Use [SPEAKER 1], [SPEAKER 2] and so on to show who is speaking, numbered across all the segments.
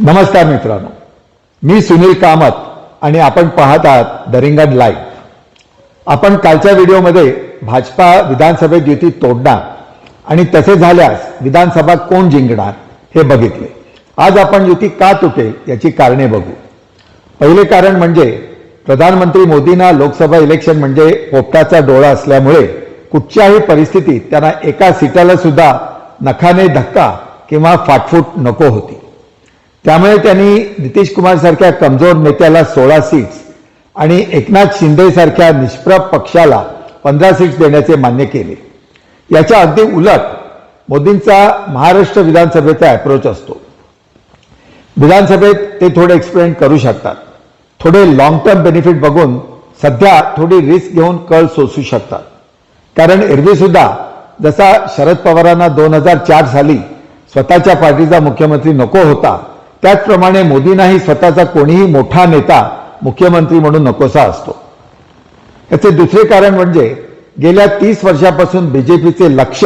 [SPEAKER 1] नमस्कार मित्रांनो. मी सुनील कामत आणि आपण पाहत आहात दरिंगण लाईव्ह आपण कालच्या व्हिडिओमध्ये भाजपा विधानसभेत युती तोडणार आणि तसे झाल्यास विधानसभा कोण जिंकणार हे बघितले. आज आपण युती का तुटेल याची कारणे बघू. पहिले कारण म्हणजे प्रधानमंत्री मोदींना लोकसभा इलेक्शन म्हणजे पोपटाचा डोळा असल्यामुळे कुठच्याही परिस्थितीत त्यांना एका सीटाला सुद्धा नखाने धक्का किंवा फाटफूट नको होती. त्यामुळे त्यांनी नितीश कुमार सारख्या कमजोर नेत्याला सोळा सीट्स आणि एकनाथ शिंदे सारख्या निष्प्रभ पक्षाला पंधरा सीट्स देण्याचे मान्य केले. याच्या अगदी उलट मोदींचा महाराष्ट्र विधानसभेचा अप्रोच असतो. विधानसभेत ते थोडे एक्सप्लेन करू शकतात. थोडे लॉंग टर्म बेनिफिट बघून सध्या थोडी रिस्क घेऊन कळ सोसू शकतात. कारण एरवीसुद्धा जसा शरद पवारांना दोन हजार चार साली स्वतःच्या पार्टीचा मुख्यमंत्री नको होता त्याचप्रमाणे मोदींनाही स्वतःचा कोणीही मोठा नेता मुख्यमंत्री म्हणून नकोसा असतो. याचे दुसरे कारण म्हणजे गेल्या तीस वर्षापासून बीजेपीचे लक्ष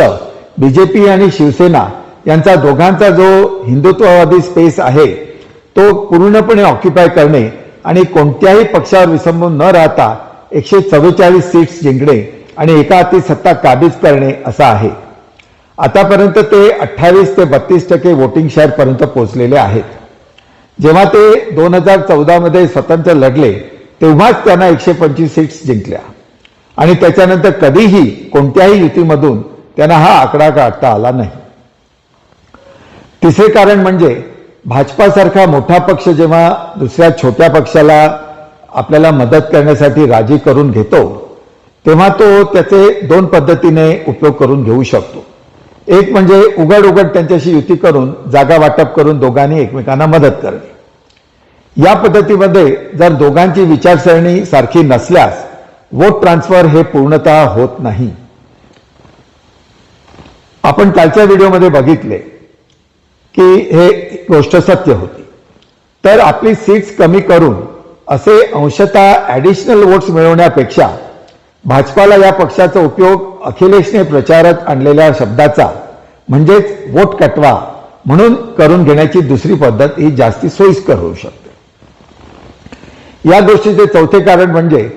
[SPEAKER 1] बीजेपी आणि शिवसेना यांचा दोघांचा जो हिंदुत्ववादी स्पेस आहे तो पूर्णपणे ऑक्युपाय करणे आणि कोणत्याही पक्षावर विसंबून न राहता एकशे चव्वेचाळीस सीट्स जिंकणे आणि एका हाती सत्ता काबीज करणे असा आहे. आतापर्यंत ते अठ्ठावीस ते बत्तीस टक्के वोटिंग शेअरपर्यंत पोहोचलेले आहेत. जेव्हा ते दोन हजार चौदामध्ये स्वतंत्र लढले तेव्हाच त्यांना एकशे पंचवीस सीट्स जिंकल्या. आणि त्याच्यानंतर कधीही कोणत्याही युतीमधून त्यांना हा आकडा काढता आला नाही. तिसरे कारण म्हणजे भाजपासारखा मोठा पक्ष जेव्हा दुसऱ्या छोट्या पक्षाला आपल्याला मदत करण्यासाठी राजी करून घेतो तेव्हा तो त्याचे दोन पद्धतीने उपयोग करून घेऊ शकतो. एक म्हणजे उघड उघड त्यांच्याशी युती करून जागा वाटप करून दोघांनी एकमेकांना मदत करणे. या पद्धतीमध्ये जर दोघांची विचारसरणी सारखी नसल्यास वोट ट्रान्सफर हे पूर्णतः होत नाही. आपण कालच्या व्हिडिओमध्ये बघितले की हे गोष्ट सत्य होती. तर आपली सीट्स कमी करून असे अंशतः ॲडिशनल वोट्स मिळवण्यापेक्षा भाजपाला या पक्षाचा उपयोग अखिलेशने प्रचारात आणलेल्या शब्दाचा म्हणजेच वोट कटवा म्हणून करून घेण्याची दुसरी पद्धत ही जास्ती सोयीस्कर होऊ शकते. या गोष्टीचे चौथे कारण म्हणजे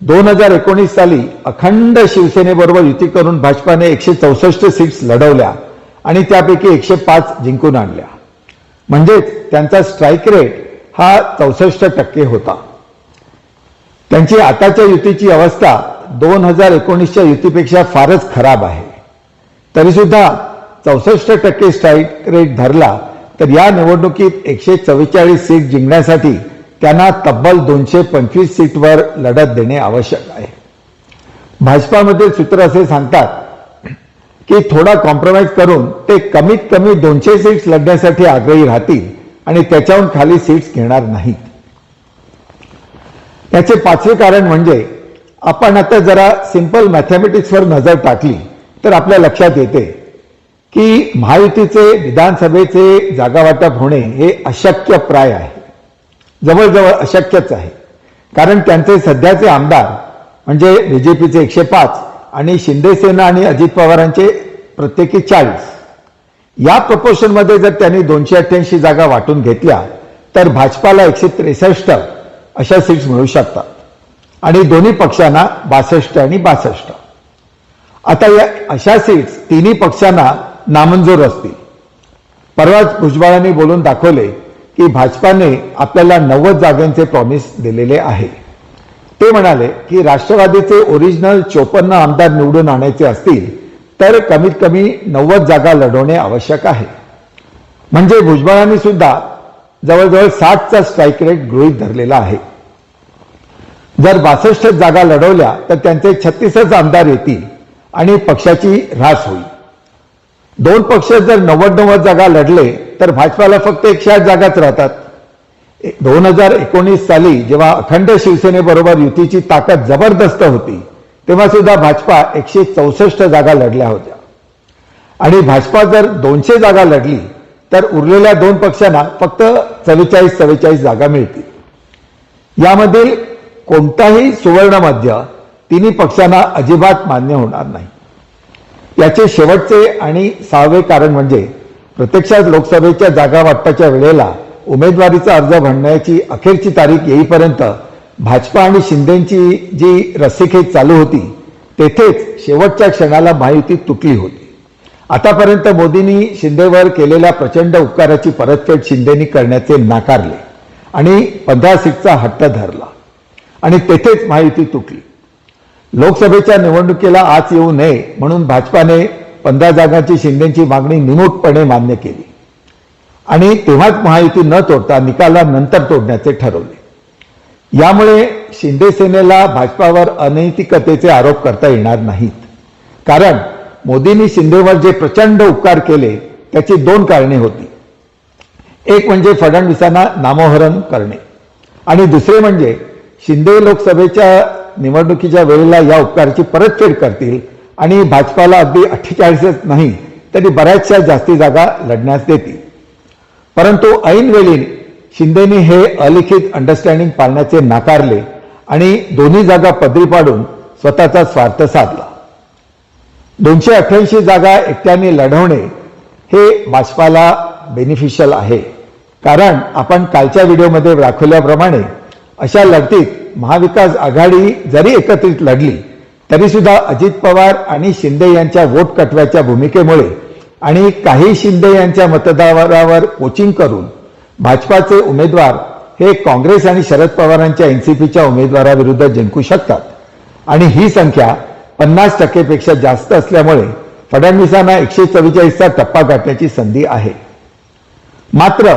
[SPEAKER 1] दोन हजार एकोणीस साली अखंड शिवसेनेबरोबर युती करून भाजपाने एकशे चौसष्ट सीट्स लढवल्या आणि त्यापैकी एकशे पाच जिंकून आणल्या. म्हणजेच त्यांचा स्ट्राईक रेट हा चौसष्ट टक्के होता. त्यांची आताच्या युतीची अवस्था दोन हजार एकोणीसच्या युतीपेक्षा फारच खराब आहे. तरीसुद्धा चौसष्ट टक्के स्ट्राईक रेट धरला तर या निवडणुकीत एकशे चव्वेचाळीस सीट जिंकण्यासाठी त्यांना तब्बल दोनशे पंचवीस सीटवर लढत देणे आवश्यक आहे. भाजपामध्ये सूत्र असे सांगतात की थोडा कॉम्प्रोमाइज करून ते कमीत कमी दोनशे सीट्स लढण्यासाठी आग्रही राहतील आणि त्याच्याहून खाली सीट्स घेणार नाहीत. याचे पाचवे कारण म्हणजे आपण आता जरा सिंपल मॅथमॅटिक्सवर नजर टाकली तर आपल्या लक्षात येते की महायुतीचे विधानसभेचे जागावाटप होणे हे अशक्य प्राय आहे. जवळजवळ अशक्यच आहे. कारण त्यांचे सध्याचे आमदार म्हणजे बीजेपीचे एकशे पाच आणि शिंदेसेना आणि अजित पवारांचे प्रत्येकी चाळीस. या प्रपोर्शनमध्ये जर त्यांनी दोनशे अठ्ठ्याऐंशी जागा वाटून घेतल्या तर भाजपाला एकशे त्रेसष्ट अशा सीट्स मिळू शकतात. आणि दोन्ही पक्षांना बासष्ट आणि बासष्ट. आता या अशा सीट्स तिन्ही पक्षांना नामंजूर असतील. परवाच भुजबळांनी बोलून दाखवले की भाजपाने आपल्याला नव्वद जागांचे प्रॉमिस दिलेले आहे. ते म्हणाले की राष्ट्रवादीचे ओरिजिनल चोपन्न आमदार निवडून आणायचे असतील तर कमीत कमी नव्वद जागा लढवणे आवश्यक आहे. म्हणजे भुजबळांनी सुद्धा जवळजवळ साठचा स्ट्राईक रेट गृहीत धरलेला आहे. जर बासष्ट जागा लढवल्या तर त्यांचे छत्तीसच आमदार येतील आणि पक्षाची ऱ्हास होईल. दोन पक्ष जर नव्वद नव्वद जागा लढले तर भाजपाला फक्त एकशे आठ जागाच राहतात. दोन हजार एकोणीस साली जेव्हा अखंड शिवसेनेबरोबर युतीची ताकद जबरदस्त होती तेव्हा सुद्धा भाजपा एकशे चौसष्ट जागा लढल्या होत्या. आणि भाजपा जर दोनशे जागा लढली तर उरलेल्या दोन पक्षांना फक्त चव्वेचाळीस चव्वेचाळीस जागा मिळतील. यामधील कोणताही सुवर्णमध्य तिन्ही पक्षांना अजिबात मान्य होणार नाही. याचे शेवटचे आणि सहावे कारण म्हणजे प्रत्यक्षात लोकसभेच्या जागा वाटपाच्या वेळेला उमेदवारीचा अर्ज भरण्याची अखेरची तारीख येईपर्यंत भाजपा आणि शिंदेची जी रस्सीखेच चालू होती तेथेच शेवटच्या क्षणाला महायुती तुटली होती. आतापर्यंत मोदींनी शिंदेवर केलेल्या प्रचंड उपकाराची परतफेड शिंदेनी करण्याचे नाकारले आणि पंधरा सीटचा हट्ट धरला. आणि तेथेच माहिती तुटली. लोकसभेच्या निवडणुकीला आज येऊ नये म्हणून भाजपाने पंधरा जागांची शिंदेची मागणी निमूटपणे मान्य केली. आणि तेव्हाच महायुती न तोडता निकालानंतर तोडण्याचे ठरवले. यामुळे शिंदे सेनेला भाजपावर अनैतिकतेचे आरोप करता येणार नाहीत. कारण मोदींनी शिंदेवर जे प्रचंड उपकार केले त्याची दोन कारणे होती. एक म्हणजे फडणवीसांना नामोहरण करणे. आणि दुसरे म्हणजे शिंदे लोकसभेच्या निवडणुकीच्या वेळेला या उपकाराची परतफेड करतील आणि भाजपाला अगदी अठ्ठेचाळीसच नाही तरी बऱ्याचशा जास्ती जागा लढण्यास देतील. परंतु ऐनवेळी शिंदेनी हे अलिखित अंडरस्टँडिंग पाळण्याचे नाकारले आणि दोन्ही जागा पदरी पाडून स्वतःचा स्वार्थ साधला. दोनशे अठ्ठ्याऐंशी जागा एकट्याने लढवणे हे भाजपाला बेनिफिशियल आहे. कारण आपण कालच्या व्हिडिओमध्ये दाखवल्याप्रमाणे अशा लढतीत महाविकास आघाडी जरी एकत्रित लढली तरीसुद्धा अजित पवार आणि शिंदे यांच्या वोट कटव्याच्या भूमिकेमुळे आणि काही शिंदे यांच्या मतदारावर कोचिंग करून भाजपाचे उमेदवार हे काँग्रेस आणि शरद पवारांच्या एनसीपीच्या उमेदवाराविरुद्ध जिंकू शकतात. आणि ही संख्या पन्नास टक्केपेक्षा जास्त असल्यामुळे फडणवीसांना एकशे चव्वेचाळीसचा टप्पा गाठण्याची संधी आहे. मात्र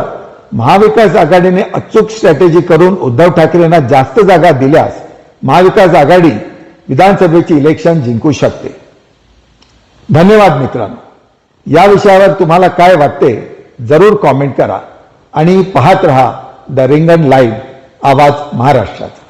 [SPEAKER 1] महाविकास आघाडीने अचूक स्ट्रॅटेजी करून उद्धव ठाकरेंना जास्त जागा दिल्यास महाविकास आघाडी विधानसभेची इलेक्शन जिंकू शकते. धन्यवाद मित्रांनो. या विषयावर तुम्हाला काय वाटते जरूर कॉमेंट करा आणि पाहत रहा द रिंगण लाईव्ह आवाज महाराष्ट्राचा.